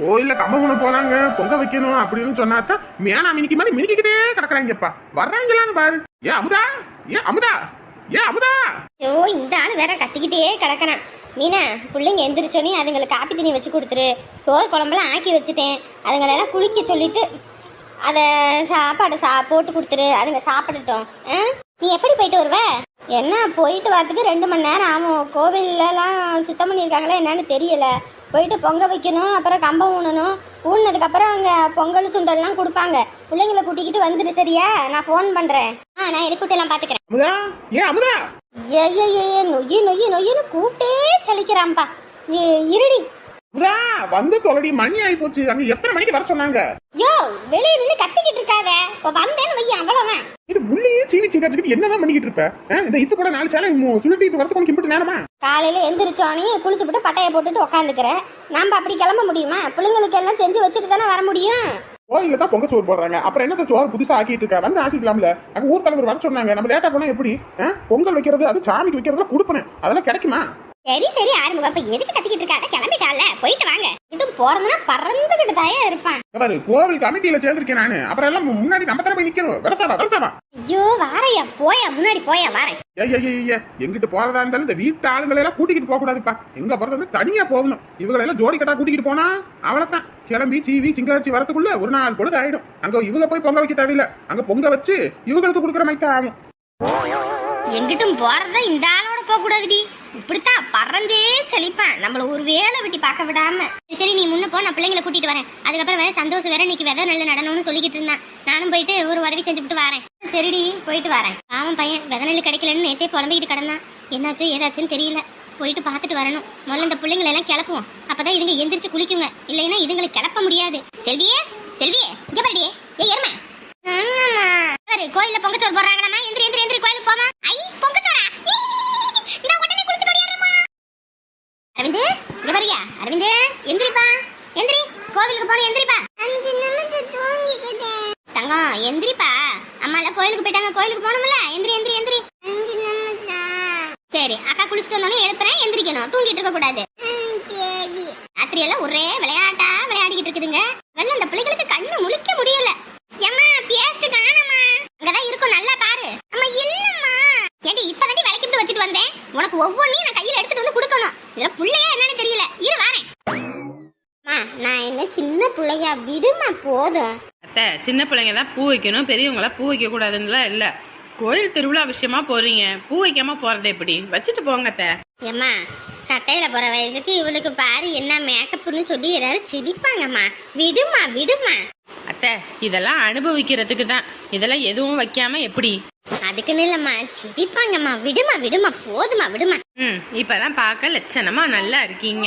கோயில்ல கம்பகுண போனாங்க பொங்க வைக்கணும் அப்படின்னு சொன்னாதான் மேனா மினிக்கு மாதிரி மினிக்கிட்டே கிடக்குறாங்கப்பா. வர்றாங்களான்னு பாரு. ஏ அமுதா? ஏ அமுதா? ஏ அமுதா? ஐயோ இந்த ஆள் வேற கத்திக்கிட்டே கிடக்குறான். மீனா பிள்ளைங்க எந்திரிச்சோன்னே அதுங்களுக்கு காப்பி தண்ணி வச்சு கொடுத்துரு. சோறு குழம்புலாம் ஆக்கி வச்சுட்டேன். அதுங்களெல்லாம் குளிக்க சொல்லிட்டு அதை சாப்பாடு சா போட்டு கொடுத்துரு. அதுங்க சாப்பிடட்டும். ஆ? நீ எப்படி போயிட்டு வருவ? என்ன போயிட்டு வரதுக்கு ரெண்டு மணி நேரம் ஆகும். கோவில்லலாம் சுத்தம் பண்ணியிருக்காங்களா என்னன்னு தெரியல. போயிட்டு பொங்க வைக்கணும் அப்புறம் கம்பம் ஊனணும். ஊனதுக்கப்புறம் அங்கே பொங்கல் சுண்டல்லாம் கொடுப்பாங்க. பிள்ளைங்களை கூட்டிக்கிட்டு வந்துடு சரியா? நான் ஃபோன் பண்ணுறேன் ஆ நான் இருக்கட்டெல்லாம் பார்த்துக்கிறேன். அமுதா? ஏ அமுதா? ஏ ஏ ஏ நொய்யு நொய்யு நொய்யுன்னு கூட்டே சலிக்கிறான்பா ஏ, இருடி. வந்து தொலைடி மணி ஆகி போச்சு. அங்க எத்தனை மணிக்கு வர சொன்னாங்க? யோ வெளியே நின்று கத்திக்கிட்டு இருக்காத. இப்போ வந்தேன்னு வைய அவ்வளோதான் இது முள்ளையே சீனி சிங்காச்சுக்கிட்டு என்னதான் பண்ணிக்கிட்டு இருப்ப? ஆ, இந்த இது கூட நாலு சேலை சுருட்டிட்டு வரதுக்கு உனக்கு இம்பிட்டு நேரமா? காலையில் எந்திரிச்சோனே குளிச்சுப்புட்டு பட்டையை போட்டுட்டு உக்காந்துக்கிறேன் நம்ம அப்படி கிளம்ப முடியுமா? பிள்ளைங்களுக்கு எல்லாம் செஞ்சு வச்சுட்டு தானே வர முடியும். கோயில்ல தான் பொங்க சோறு போடுறாங்க. அப்புறம் என்னத்த சோறு புதுசா ஆக்கிட்டு இருக்க? வந்து ஆக்கிக்கலாம்ல. அங்க ஊர் தலைவர் வர சொன்னாங்க. நம்ம லேட்டா போனா எப்படி? பொங்கல் வைக்கிறது அது சாமிக்கு வைக்கிறதுல கொடுப்பேன். அதெல்லாம் கிடைக்குமா? சரி சரி ஆரம்பம். அப்ப எதுக்கு கத்திக்கிட்டு இருக்காத கிளம்பிட்டால போயிட்டு வாங்க. இது போறதுன்னா பறந்துகிட்டு தாயா இருப்பான் பாரு கோவில் கமிட்டியில சேர்ந்திருக்கேன் நானு. அப்புறம் எல்லாம் முன்னாடி நம்ம தானே போய் நிக்கணும். வரசாவா வரசாவா? ஐயோ வாரையா. போயா முன்னாடி போயா வாரேன். எங்கிட்டு போறதா இருந்தாலும் இந்த வீட்டு ஆளுங்களை எல்லாம் கூட்டிக்கிட்டு போக கூடாதுப்பா. எங்க போறது தனியா போகணும். இவங்களை எல்லாம் ஜோடி கட்டா கூட்டிக்கிட்டு போனா அவ்வளவுதான். கிளம்பி சீவி சிங்காச்சி வரதுக்குள்ள ஒரு நாள் பொழுது ஆயிடும் அங்க இவங்க போய் பொங்க வைக்க தேவையில்ல. அங்க பொங்க வச்சு இவங்களுக்கு கொடுக்குற மாதிரி ஆகும். எங்கிட்டும் போறதா இந்த ஆளோட போக கூடாதுடி இப்படித்தான் பறந்தே செழிப்பேன் நம்மள ஒரு வேலை வெட்டி பார்க்க விடாம. சரி, சரி நீ முன்ன போ நான் பிள்ளைங்களை கூட்டிட்டு வரேன். அதுக்கப்புறம் வேற சந்தோஷம் வேற இன்னைக்கு விதை நல்ல நடனம்னு சொல்லிக்கிட்டு இருந்தான். நானும் போயிட்டு ஒரு உதவி செஞ்சுட்டு வரேன். சரிடி போயிட்டு வரேன். ஆமாம் பையன் விதை நெல் கிடைக்கலன்னு நேத்தே புலம்பிக்கிட்டு கிடந்தான். என்னாச்சோ ஏதாச்சுன்னு தெரியல. போயிட்டு பார்த்துட்டு வரணும். முதல்ல இந்த பிள்ளைங்களை எல்லாம் கிளப்புவோம். அப்பதான் இதுங்க எந்திரிச்சு குளிக்குங்க. இல்லைன்னா இதுங்களை கிளப்ப முடியாது. செல்வியே செல்வியே இங்க பாருடி. ஏ எருமை. கோயில்ல பொங்கச்சோறு போடுறாங்களாமா எந்திரி எந்திரி எந்திரி கோயிலுக்கு போமா ஐ பொங்கச்சோரா இந்த உடனே குளிச்சு ஓடியாரமா. அரவிந்த் இங்க பாரியா அரவிந்த் எந்திரிப்பா. எந்திரி கோவிலுக்கு போன எந்திரிப்பா. அஞ்சு நிமிஷம் தூங்கிக்கிட்டே தங்கம் எந்திரிப்பா. அம்மால கோயிலுக்கு போயிட்டாங்க. கோயிலுக்கு போகணும்ல. எந்திரி எந்திரி எந்திரி. சரி அக்கா குளிச்சுட்டு வந்தோடனே எழுப்புறேன். எந்திரிக்கணும். தூங்கிட்டு இருக்க கூடாது சரி ராத்திரி எல்லாம் ஒரே விளையாட்டா விளையாடிக்கிட்டு இருக்குதுங்க வெள்ள அந்த பிள்ளைகளுக்கு கண்ணு முழிக்க முடியல எம்மா பேஸ்ட் காணம்மா அங்கதான் இருக்கும் நல்லா பாரு அம்மா இல்லம்மா ஏடி இப்பதாண்டி விளக்கிட்டு வச்சுட்டு வந்தேன் உனக்கு ஒவ்வொன்றையும் நான் கையில எடுத்துட்டு வந்து கொடுக்கணும். இதுல புள்ளையா என்னன்னு தெரியல. இரு வரேன். நான் என்ன சின்ன பிள்ளையா? விடுமா போதும். அத்தை சின்ன பிள்ளைங்க தான் பூ வைக்கணும். பெரியவங்களாம் பூ வைக்க கூடாதுன்னுலாம் இல்லை. கோயில் திருவிழா விஷயமா போறீங்க. பூ வைக்காம போறது எப்படி? வச்சுட்டு போங்க அத்தை. ஏம்மா கட்டையில போற வயசுக்கு இவளுக்கு பாரு என்ன மேக்கப்னு சொல்லி எல்லாரும் சிரிப்பாங்கம்மா. விடுமா விடுமா. அத்தை இதெல்லாம் அனுபவிக்கிறதுக்கு தான். இதெல்லாம் எதுவும் வைக்காம எப்படி? அதுக்குன்னு இல்லம்மா சிரிப்பாங்கம்மா. விடுமா விடுமா போதுமா விடுமா. ம் இப்பதான் பார்க்க லட்சணமா நல்லா இருக்கீங்க.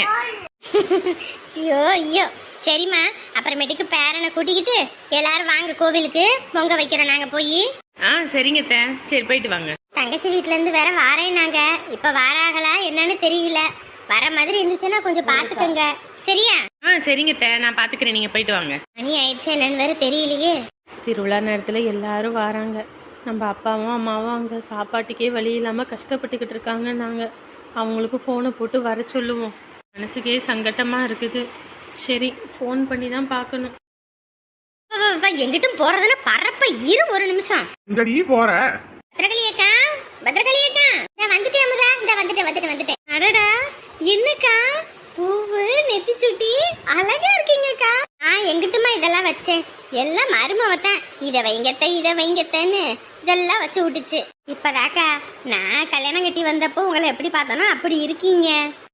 ஐயோ ஐயோ. சரிம்மா அப்புறமேட்டுக்கு பேரனை கூட்டிக்கிட்டு எல்லாரும் வாங்க கோவிலுக்கு. பொங்க வைக்கிறோம் நாங்க போய். ஆ சரிங்க அத்தை. சரி போயிட்டு வாங்க. தங்கச்சி வீட்ல இருந்து வேற வாரேன் நாங்க. இப்ப வாராங்களா என்னன்னு தெரியல. வர மாதிரி இருந்துச்சுன்னா கொஞ்சம் பாத்துக்கோங்க சரியா? ஆ சரிங்க அத்தை. நான் பாத்துக்கிறேன் நீங்க போயிட்டு வாங்க. மணி ஆயிடுச்சு என்னன்னு வேற தெரியலையே. திருவிழா நேரத்தில் எல்லாரும் வராங்க. நம்ம அப்பாவும் அம்மாவும் அங்கே சாப்பாட்டுக்கே வழி இல்லாமல் கஷ்டப்பட்டுக்கிட்டு இருக்காங்க. நாங்கள் அவங்களுக்கு ஃபோனை போட்டு வர சொல்லுவோம். மனசுக்கே சங்கட்டமாக இருக்குது. சரி ஃபோன் பண்ணி தான் பார்க்கணும் எங்கிட்டும் போறதுன்னா பறப்ப இரு ஒரு நிமிஷம். இங்கடி போற? பத்திரகாளி அக்கா பத்திரகாளி அக்கா நான் வந்துட்டேன் அமுதா. இந்த வந்துட்டேன் வந்துட்டேன் வந்துட்டேன். அடடா என்னக்கா? பூவு நெத்தி சுட்டி அழகா இருக்கீங்கக்கா. ஆ எங்கிட்டுமா இதெல்லாம் வச்சேன். எல்லாம் மருமவத்தான் இதை வைங்கத்த இதை வைங்கத்தன்னு. இதெல்லாம் வச்சு விட்டுச்சு. இப்பதாக்கா நான் கல்யாணம் கட்டி வந்தப்போ உங்களை எப்படி பார்த்தோனோ அப்படி இருக்கீங்க.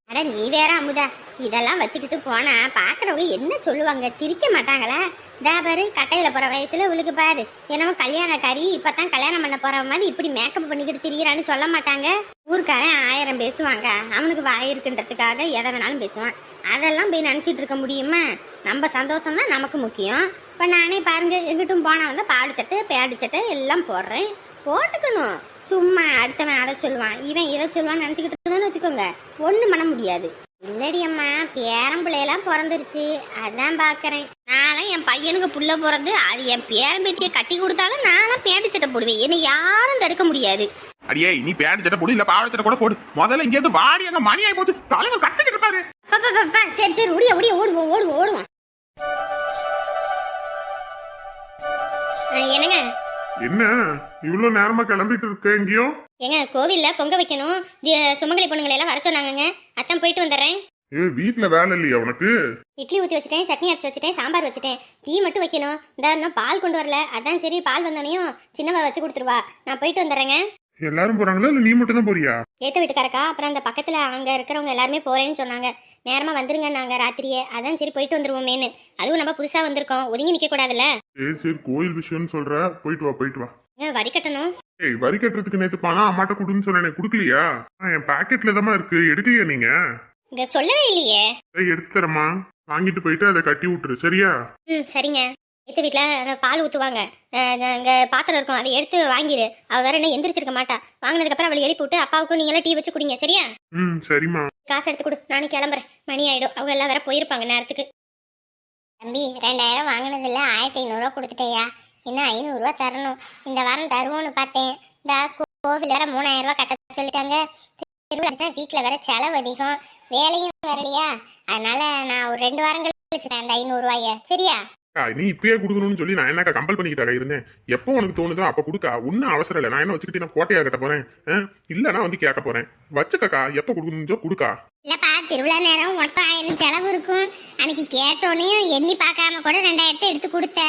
அட நீ வேற அமுதா. இதெல்லாம் வச்சுக்கிட்டு போனா பாக்குறவங்க என்ன சொல்லுவாங்க? சிரிக்க மாட்டாங்களா? தா பாரு கட்டையில போற வயசுல இவளுக்கு பாரு. என்னமோ கல்யாணக்காரி இப்பதான் கல்யாணம் பண்ண போற மாதிரி இப்படி மேக்கப் பண்ணிக்கிட்டு திரியறான்னு சொல்ல மாட்டாங்க. ஊருக்காரன் ஆயிரம் பேசுவாங்க. அவனுக்கு வாய் இருக்குன்றதுக்காக எதை வேணாலும் பேசுவான். அதெல்லாம் போய் நினச்சிட்டு இருக்க முடியுமா? நம்ம சந்தோஷம் தான் நமக்கு முக்கியம். இப்போ நானே பாருங்க எங்கிட்டும் போனா வந்து பாடு சட்டை பேடு சட்டை எல்லாம் போடுறேன். போட்டுக்கணும். சும்மா அடுத்தவன் அதை சொல்லுவான் இவன் இதை சொல்லுவான்னு நினச்சிக்கிட்டு இருந்தோன்னு வச்சுக்கோங்க. ஒன்றும் பண்ண முடியாது. இல்லடி அம்மா பேரன் பிள்ளையெல்லாம் பிறந்துருச்சு. அதான் பார்க்கறேன் நான்லாம் என் பையனுக்கு புள்ள பிறந்து அது என் பேரன் பேத்தியை கட்டி கொடுத்தாலும் நான்லாம் பேடு சட்டை போடுவேன். என்னை யாரும் தடுக்க முடியாது. அடியே நீ பேண்ட் சட்டை போடு இல்ல பாவாடை சட்டை கூட போடு. முதல்ல இங்க இருந்து வாடி அங்க மணி ஆகி போச்சு. தலைவர் கத்துக்கிட்டு இருப்பாரு. சரி சரி ஓடியா ஓடியா ஓடுவோம் ஓடுவோம் ஓடுவோம். என்னங்க? என்ன? இவ்வளவு நேரமா கிளம்பிட்டு இருக்க எங்கேயும் ஏங்க கோவில்ல பொங்க வைக்கணும். சுமங்கலி பொண்ணுங்களை எல்லாம் வர சொன்னாங்கங்க. அத்தான் போயிட்டு வந்துடுறேன். ஏ வீட்ல வேலை இல்லையா உனக்கு? இட்லி ஊற்றி வச்சுட்டேன் சட்னி அரைச்சி வச்சுட்டேன் சாம்பார் வச்சுட்டேன். டீ மட்டும் வைக்கணும். இந்த பால் கொண்டு வரல. அதான் சரி பால் வந்தோடனையும் சின்னவ வச்சு கொடுத்துருவா. நான் போயிட்டு வந்துடுறேங்க. எல்லாரும் போறாங்களா இல்ல நீ மட்டும் தான் போறியா? ஏத்த வீட்டுக்காரக்கா அப்புறம் அந்த பக்கத்தில் அங்கே இருக்கிறவங்க எல்லாருமே போகிறேன்னு சொன்னாங்க. நேரமாக வந்துருங்க நாங்கள் ராத்திரியே. அதான் சரி போயிட்டு வந்துருவோமேனு அதுவும் நம்ம புதுசாக வந்திருக்கோம். ஒதுங்கி நிற்க கூடாதுல்ல? சரி சரி கோயில் விஷயம்னு சொல்ற. போயிட்டு வா போயிட்டு வா. வரி கட்டணும்? ஏய் வரி கட்டுறதுக்கு நேத்து பணம் அம்மாட்ட கொடுன்னு சொன்னேனே. குடுக்கலையா? என் பாக்கெட்ல தான் இருக்கு. எடுக்கலையா நீங்க? இங்கே சொல்லவே இல்லையே. எடுத்து தரமா வாங்கிட்டு போயிட்டு அதை கட்டி விட்டுரு சரியா? ம் சரிங்க. ஏத்த வீட்டில் பால் ஊற்றுவாங்க அங்கே பாத்திரம் இருக்கும் அதை எடுத்து வாங்கிடு அவள் வேற என்ன எந்திரிச்சிருக்க மாட்டா. வாங்கினதுக்கப்புறம் அவளை எழுப்பி விட்டு அப்பாவுக்கும் நீங்களாம் டீ வச்சு குடிங்க சரியா? ம் சரிம்மா. காசு எடுத்து கொடு நானும் கிளம்புறேன். மணி ஆயிடும். அவங்க எல்லாம் வேற போயிருப்பாங்க நேரத்துக்கு. தம்பி ரெண்டாயிரம் வாங்கினதுல ஆயிரத்தி ஐநூறுரூவா கொடுத்துட்டேயா? இன்னும் ஐநூறுரூவா தரணும். இந்த வாரம் தருவோம்னு பார்த்தேன். இந்த கோவில் வேற மூணாயிரம் ரூபாய் கட்ட சொல்லிட்டாங்க. திருவிழா வீட்டில் வேற செலவு அதிகம். வேலையும் வரலையா? அதனால நான் ஒரு ரெண்டு வாரம் கழிச்சு அந்த ஐநூறுரூவாய சரியா? நீ இப்பயே கொடுக்கணும்னு சொல்லி நான் என்னக்கா கம்பல் பண்ணிக்கிட்டாக இருந்தேன்? எப்போ உனக்கு தோணுதோ அப்போ கொடுக்கா. ஒன்றும் அவசரம் இல்லை. நான் என்ன வச்சுக்கிட்டு நான் கோட்டையா கட்ட போறேன்? ஆ? நான் வந்து கேட்க போறேன். வச்சுக்கக்கா எப்போ கொடுக்கணும்னோ கொடுக்கா. இல்லப்பா திருவிழா நேரம் மொத்தம் ஆயிரம் செலவு இருக்கும். அன்னைக்கு கேட்டோன்னே எண்ணி பார்க்காம கூட ரெண்டாயிரத்தை எடுத்து கொடுத்த.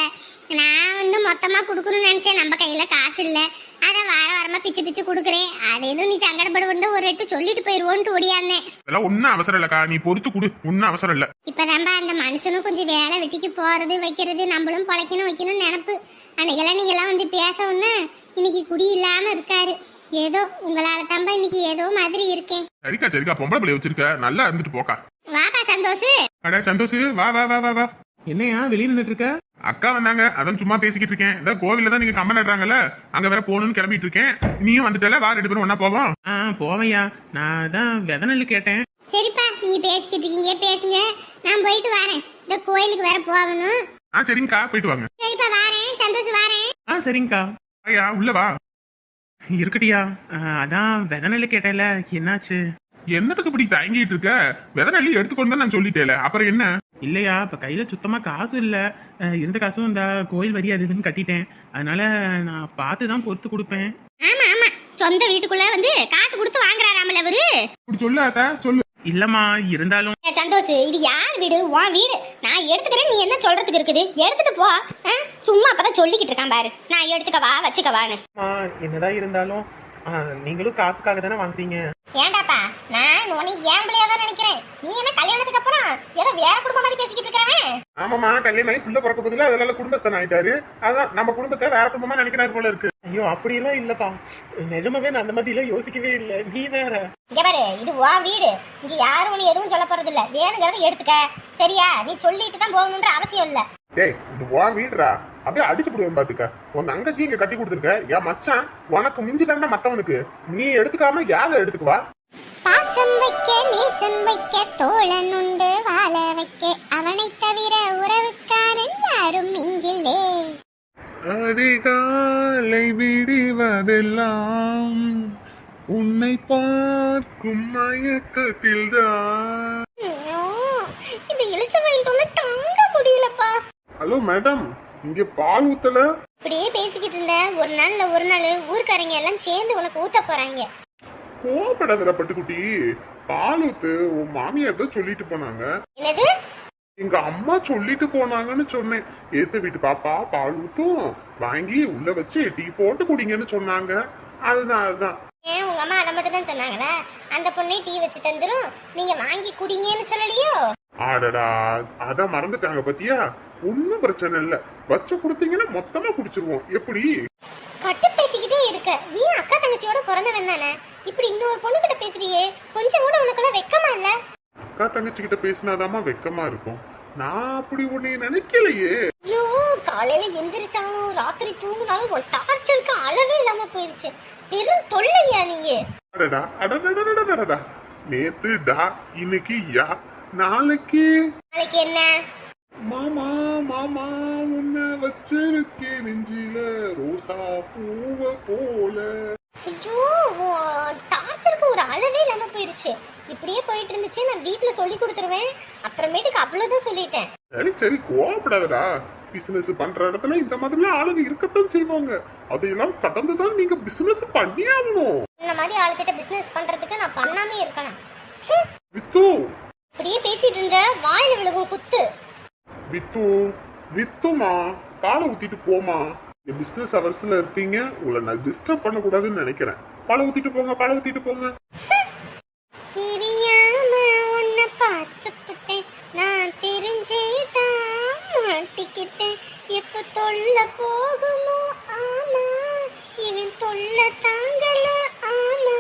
நான் வந்து மொத்தமாக கொடுக்கணும்னு நினைச்சேன். நம்ம கையில் காசு இல்லை. அதை வாரமா பிச்சு பிச்சு கொடுக்குறேன். அது எதுவும் நீ சங்கடப்படுவோன்னு ஒரு எட்டு சொல்லிட்டு போயிருவோன்ட்டு ஓடியாந்தேன் இதெல்லாம் ஒன்னும் அவசரம் இல்லக்கா. நீ பொறுத்து கொடு. ஒன்னும் அவசரம் இல்ல. இப்பதான்பா அந்த மனுஷனும் கொஞ்சம் வேலை வெட்டிக்கு போறது வைக்கிறது நம்மளும் பொழைக்கணும் வைக்கணும் நினப்பு. அன்னைக்கெல்லாம் நீங்க எல்லாம் வந்து பேசவும்னா இன்னைக்கு குடி இல்லாம இருக்காரு. ஏதோ உங்களால தான்பா இன்னைக்கு ஏதோ மாதிரி இருக்கேன். சரிக்கா சரிக்கா. பொம்பளை பிள்ளை வச்சிருக்க. நல்லா இருந்துட்டு போக்கா. வாப்பா சந்தோஷ். அடா சந்தோஷ். வா வா வா வா வா. என்னையா வெளியே நின்றுட்டு இருக்க அக்கா வந்தாங்க. அதான் சும்மா பேசிக்கிட்டு இருக்கேன் இந்த கோவில்ல தான் நீங்க கம்மன் நடுறாங்கல்ல அங்க வேற போகணும்னு கிளம்பிட்டு இருக்கேன் நீயும் வந்துட்டல வா ரெண்டு பேரும் ஒண்ணா போவோம். ஆ போவையா. நான் தான் வித நெல்லு கேட்டேன். சரிப்பா நீங்க பேசிக்கிட்டு இருக்கீங்க பேசுங்க. நான் போயிட்டு வரேன். இந்த கோயிலுக்கு வேற போகணும். ஆ சரிங்கக்கா போயிட்டு வாங்க. சரிப்பா வரேன். சந்தோஷ் வரேன். ஆ சரிங்கக்கா. ஐயா உள்ள வா. இருக்கட்டியா? ஆ, அதான் வித நெல்லு கேட்டேல என்னாச்சு? என்னத்துக்கு இப்படி தயங்கிட்டு இருக்க விதை நெல்லி எடுத்துக்கொண்டு தான் நான் சொல்லிட்டேல அப்புறம் என்ன? இல்லையா? இப்ப கையில சுத்தமா காசு இல்ல. இருந்த காசும் இந்த கோயில் வரி அது இதுன்னு கட்டிட்டேன். அதனால நான் பார்த்து தான் பொறுத்து கொடுப்பேன். ஆமா ஆமா. சொந்த வீட்டுக்குள்ள வந்து காசு கொடுத்து வாங்குறாராமல அவரு? இப்படி சொல்லாத சொல்லு. இல்லம்மா இருந்தாலும் சந்தோஷ் இது யார் வீடு? உன் வீடு. நான் எடுத்துக்கிறேன் நீ என்ன சொல்றதுக்கு இருக்குது? எடுத்துட்டு போ? சும்மா அப்பதான் சொல்லிக்கிட்டு இருக்கான் பாரு. நான் எடுத்துக்கவா வச்சுக்கவான்னு என்னதான் இருந்தாலும் நீங்களும் காசுக்காக தானே வாங்குறீங்க? ஏண்டாப்பா நான் உன்னை ஏன் பிள்ளையா தான் நினைக்கிறேன்? நீ என்ன கல்யாணத்துக்கு அப்புறம் ஏதோ வேற குடும்பம் மாதிரி பேசிக்கிட்டு இருக்கிறவன்? ஆமாமா கல்யாணம் ஆகி புள்ள பிறக்க பதில அதனால குடும்பஸ்தன் ஆயிட்டாரு. அதான் நம்ம குடும்பத்தை வேற குடும்பமா நினைக்கிறாரு போல இருக்கு. ஐயோ அப்படியெல்லாம் இல்லப்பா. நிஜமாவே நான் அந்த மாதிரிலாம் யோசிக்கவே இல்லை. நீ வேற. இங்க பாரு இது உன் வீடு. இங்க யாரும் உன்னை எதுவும் சொல்ல போறது இல்ல. வேணுங்கிறத எடுத்துக்க. சரியா? நீ சொல்லிட்டு தான் போகணுன்ற அவசியம் இல்ல. டேய் இது உன் வீடுடா. அப்படியே அடிச்சு போடுவேன் பாத்துக்க. உன் தங்கச்சி இங்க கட்டி கொடுத்துருக்க. என் மச்சான் உனக்கு மிஞ்சி தாண்டா மத்தவனுக்கு. நீ எடுத்துக்காம யார எடுத்துக்குவா? பாசம் வைக்க நேசம் வைக்க தோழன் உண்டு வாழ வைக்க. அவனை தவிர உறவுக்காரன் யாரும் இங்கில்லே. அதிகாலை விடிவதெல்லாம் உன்னை பார்க்கும் மயக்கத்தில் தான். இந்த இளிச்சவாயின் தொல்லை தாங்க முடியலப்பா. ஹலோ மேடம் இங்க பால் ஊத்தல? இப்படியே பேசிக்கிட்டு இருந்த ஒரு நாள்ல ஒரு நாள் ஊர்க்காரங்க எல்லாம் சேர்ந்து உனக்கு ஊத்த போறாங்க. கோபப்படாதடா பட்டுக்குட்டி. பால் ஊத்து உன் மாமியார் தான் சொல்லிட்டு போனாங்க. என்னது? எங்க அம்மா சொல்லிட்டு போனாங்கன்னு சொன்னேன். ஏத்த வீட்டு பாப்பா பால் ஊத்தும் வாங்கி உள்ள வச்சு டீ போட்டு குடிங்கன்னு சொன்னாங்க. அதுதான் அதுதான் ஏன் உங்க அம்மா அதை மட்டும் தான் சொன்னாங்களா? அந்த பொண்ணே டீ வச்சு தந்துரும் நீங்க வாங்கி குடிங்கன்னு சொல்லலையோ? ஆடடா அதான் மறந்துட்டாங்க பத்தியா? ஒன்னும் பிரச்சனை இல்ல. வச்சு கொடுத்தீங்கன்னா மொத்தமா குடிச்சிருவோம். எப்படி? கட்டுப்பேத்திக்கிட்டே இருக்க. நீ அக்கா தங்கச்சியோட பிறந்தவன் தானே? இப்படி இன்னொரு பொண்ணு கிட்ட பேசுறியே கொஞ்சம் கூட உனக்குள்ள வெக்கமா இல்ல? அக்கா தங்கச்சி கிட்ட பேசினாதாமா வெக்கமா இருக்கும். நான் அப்படி உன்னை நினைக்கலையே. ஐயோ காலையில எந்திரிச்சாலும் ராத்திரி தூங்கினாலும் ஒரு டார்ச்சருக்கு அளவே இல்லாம போயிருச்சு. பெரும் தொல்லையா நீயே? அடடா அடடடடடடடா நேத்து டா இன்னைக்கு யா நாளைக்கு? நாளைக்கு என்ன? மாமா மாமா உன்னை வச்சிருக்கேன் நெஞ்சில. ரோசா பூவ போல. ஐயோ உன் ஒரு அளவே இல்லாம போயிருச்சு. இப்படியே போயிட்டு இருந்துச்சு நான் வீட்டுல சொல்லி கொடுத்துருவேன். அப்புறமேட்டுக்கு அவ்வளவுதான் சொல்லிட்டேன். சரி சரி கோவப்படாதடா. பிசினஸ் பண்ற இடத்துல இந்த மாதிரிலாம் ஆளுங்க இருக்கத்தான் செய்வாங்க. அதையெல்லாம் கடந்துதான் நீங்க பிசினஸ் பண்ணி ஆகணும். இந்த மாதிரி ஆளுகிட்ட பிசினஸ் பண்றதுக்கு நான் பண்ணாமே இருக்கணும். வித்து. இப்படியே பேசிட்டு இருந்த வாயில விழுகும் குத்து. வித்து. வித்துமா? காலை ஊத்திட்டு போமா? பிஸ்னஸ் அவர்ஸ்ல இருப்பீங்க. உங்களை நான் டிஸ்டர்ப் பண்ணக்கூடாதுன்னு நினைக்கிறேன். பழ ஊத்திட்டு போங்க பழ ஊத்திட்டு போங்க. தெரியாம உன்னை பார்த்துப்புட்டேன் நான் தெரிஞ்சே தான் மாட்டிக்கிட்டேன். எப்ப தொல்ல போகுமோ ஆமா. இவன் தொல்ல தாங்கல ஆமா.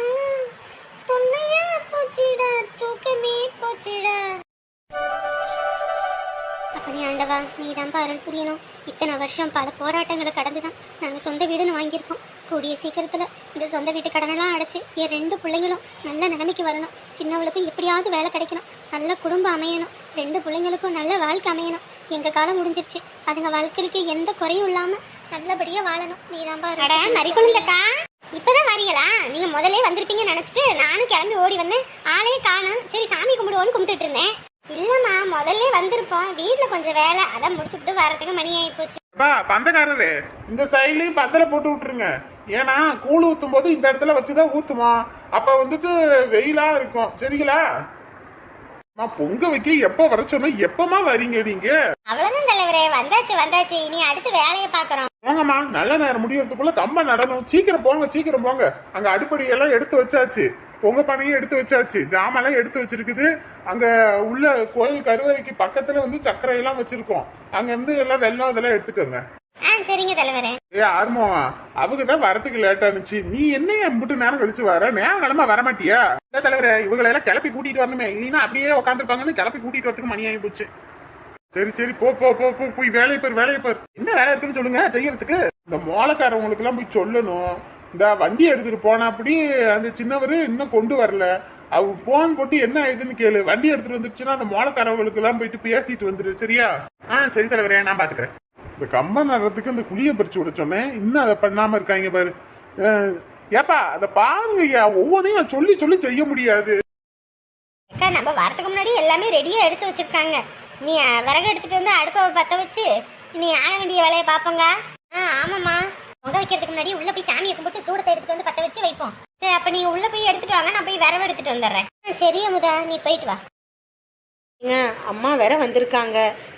தொல்லையா போச்சுடா தூக்கமே போச்சுடா. ஆண்டவா நீ அருள் புரியணும். இத்தனை வருஷம் பல போராட்டங்களை கடந்து தான் நாங்கள் சொந்த வீடுன்னு வாங்கியிருக்கோம். கூடிய சீக்கிரத்தில் இந்த சொந்த வீட்டு கடனெல்லாம் அடைச்சி என் ரெண்டு பிள்ளைங்களும் நல்ல நிலைமைக்கு வரணும். சின்னவளுக்கும் எப்படியாவது வேலை கிடைக்கணும். நல்ல குடும்பம் அமையணும். ரெண்டு பிள்ளைங்களுக்கும் நல்ல வாழ்க்கை அமையணும். எங்கள் காலம் முடிஞ்சிருச்சு. அதுங்க வாழ்க்கைக்கு எந்த குறையும் இல்லாமல் நல்லபடியாக வாழணும். நீ தான் பாரு மறிக்குழுந்தக்கா இப்பதான் வரீங்களா? நீங்க முதல்ல வந்திருப்பீங்கன்னு நினைச்சிட்டு நானும் கிளம்பி ஓடி வந்தேன் ஆளே காணோம். சரி சாமி கும்பிடுவோன்னு கும்பிட்டுட்டு இருந்தேன். இல்லம்மா முதல்ல வந்திருப்போம். வீட்ல கொஞ்சம் வேலை. அதான் முடிச்சுட்டு வரதுக்கு மணி ஆகி போச்சு பந்தக்காரரு இந்த சைட்லயும் பந்தல போட்டு விட்டுருங்க. ஏன்னா கூழ் ஊத்தும் போது இந்த இடத்துல வச்சுதான் ஊத்துமா? அப்ப வந்துட்டு வெயிலா இருக்கும். சரிங்களா? அம்மா, பொங்க வைக்க எப்ப வர சொன்னா எப்பமா வரீங்க நீங்க? அவ்வளவுதான் தலைவரே. வந்தாச்சு வந்தாச்சு. இனி அடுத்து வேலையை பாக்குறோம் போங்கம்மா நல்ல நேரம் முடியறதுக்குள்ள கம்ப நடணும். சீக்கிரம் போங்க சீக்கிரம் போங்க. அங்க அடுப்படி எல்லாம் எடுத்து வச்சாச்சு. பொங்க பானையும் எடுத்து வச்சாச்சு. ஜாமெல்லாம் எடுத்து வச்சிருக்குது. அங்க உள்ள கோயில் கருவறைக்கு பக்கத்துல வந்து சர்க்கரை எல்லாம் வச்சிருக்கோம். அங்க இருந்து எல்லாம் வெள்ளம் அதெல்லாம் எடுத்துக்கோங்க. ஆ சரிங்க தலைவரே. ஏ ஆர்மோவா அவங்க தான் வரதுக்கு லேட் ஆனிச்சு நீ என்ன எம்பிட்டு நேரம் கழிச்சு வர? நேரம் கிளம்ப வர மாட்டியா இல்ல தலைவரே இவங்களை எல்லாம் கிளப்பி கூட்டிட்டு வரணுமே. இல்லைன்னா அப்படியே உட்காந்துருப்பாங்கன்னு கிளப்பி கூட்டிட்டு வரதுக்கு மணி ஆகி போச்சு. சரி சரி போ போ போ போ போய் வேலையை பாரு வேலையை பாரு. என்ன வேலை இருக்குன்னு சொல்லுங்க செய்யறதுக்கு. இந்த மோளக்காரவங்களுக்கு எல்லாம் போய் சொல்லணும். இந்த வண்டி எடுத்துட்டு போனா அப்படி அந்த சின்னவர் இன்னும் கொண்டு வரல. அவ போன் போட்டு என்ன ஆயுதுன்னு கேளு. வண்டி எடுத்துட்டு வந்துருச்சுன்னா அந்த மோளக்காரவங்களுக்கு எல்லாம் போயிட்டு பேசிட்டு வந்துரு சரியா? ஆ சரி தலைவரே நான் பாத்துக்கிறேன். இந்த கம்ப நடுறதுக்கு இந்த குழியை பறிச்சு விட சொன்னேன். இன்னும் அதை பண்ணாம இருக்காங்க பாரு. ஏப்பா அதை பாருங்க ஐயா ஒவ்வொன்றையும் நான் சொல்லி சொல்லி செய்ய முடியாது. அக்கா நம்ம வரதுக்கு முன்னாடி எல்லாமே ரெடியா எடுத்து வச்சிருக்காங்க. நீ விறகு எடுத்துட்டு வந்து அடுப்பை பத்த வச்சு நீ ஆக வேண்டிய வேலையை பாப்போங்க ஆ ஆமாம்மா. பொங்க வைக்கிறதுக்கு முன்னாடி உள்ள போய் சாமியை கும்பிட்டு சூடத்தை எடுத்துட்டு வந்து பத்த வச்சு வைப்போம். சரி அப்ப நீங்க உள்ள போய் எடுத்துட்டு வாங்க நான் போய் விறகு எடுத்துட்டு வந்துடுறேன். சரி அமுதா நீ போயிட்டு வா. அம்மா வேற வந்திருக்காங்க.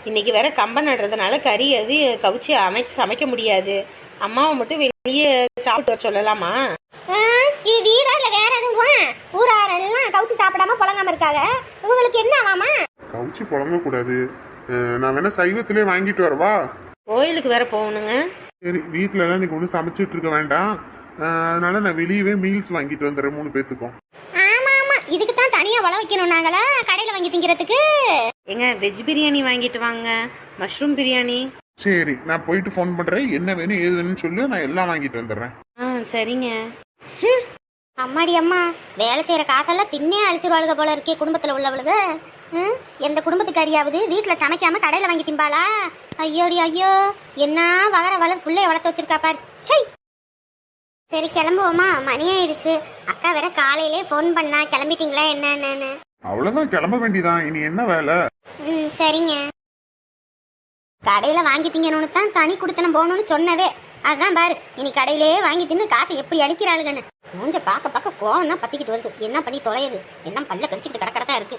இன்னைக்கு வேற கம்பம் நடுறதுனால கறி அது கவிச்சு அமை சமைக்க முடியாது. அம்மாவை மட்டும் வெளியே சாப்பிட்டு வர சொல்லலாமா? ஆ, இது வீடா இல்ல வேற எதுவும்? ஊராரெல்லாம் கவுச்சு சாப்பிடாம புழங்காம இருக்காங்க. இவங்களுக்கு என்ன ஆவாமா? கவுச்சி புழங்க கூடாது நான் வேணா சைவத்திலே வாங்கிட்டு வரவா? கோயிலுக்கு வேற போகணுங்க. சரி வீட்ல எல்லாம் நீங்க ஒன்றும் சமைச்சிட்டு இருக்க வேண்டாம். அதனால நான் வெளியவே மீல்ஸ் வாங்கிட்டு வந்துடுறேன் மூணு பேத்துக்கும். ஆமா ஆமா. இதுக்கு தான் தனியா வள வைக்கணும் நாங்களா? கடையில வாங்கி திங்கிறதுக்கு? ஏங்க வெஜ் பிரியாணி வாங்கிட்டு வாங்க. மஷ்ரூம் பிரியாணி. சரி நான் போயிட்டு ஃபோன் பண்றேன். என்ன வேணும் ஏது வேணும்னு சொல்லு நான் எல்லாம் வாங்கிட்டு வந்துடுறேன். ஆ சரிங்க. அம்மாடி அம்மா வேலை செய்யற காசெல்லாம் தின்னே அழிச்சிருவாளுக போல இருக்கே குடும்பத்துல உள்ளவளுக. ம், எந்த குடும்பத்துக்காரியாவது வீட்டுல சமைக்காம கடையில வாங்கி திம்பாளா? ஐயோடி ஐயோ என்ன வளர வள புள்ளைய வளர்த்து வச்சிருக்கா பாரு. சை சரி கிளம்புவோமா? மணி ஆயிடுச்சு. அக்கா வேற காலையிலே ஃபோன் பண்ணா. கிளம்பிட்டீங்களா என்னன்னு. அவ்வளவுதான் கிளம்ப வேண்டியதான் இனி என்ன வேலை? ம் சரிங்க. கடையில வாங்கி திங்கணும்னு தான் தனி குடுத்தனம் போகணும்னு சொன்னதே. அதான் பாரு இனி கடையிலே வாங்கி தின்னு காசை எப்படி அடிக்கிறாளுகன்னு. மூஞ்ச பார்க்க பார்க்க கோவம் தான் பத்திக்கிட்டு வருது என்ன பண்ணி தொலையுது? என்ன பல்ல கடிச்சிட்டு கடக்கடத்தா இருக்கு.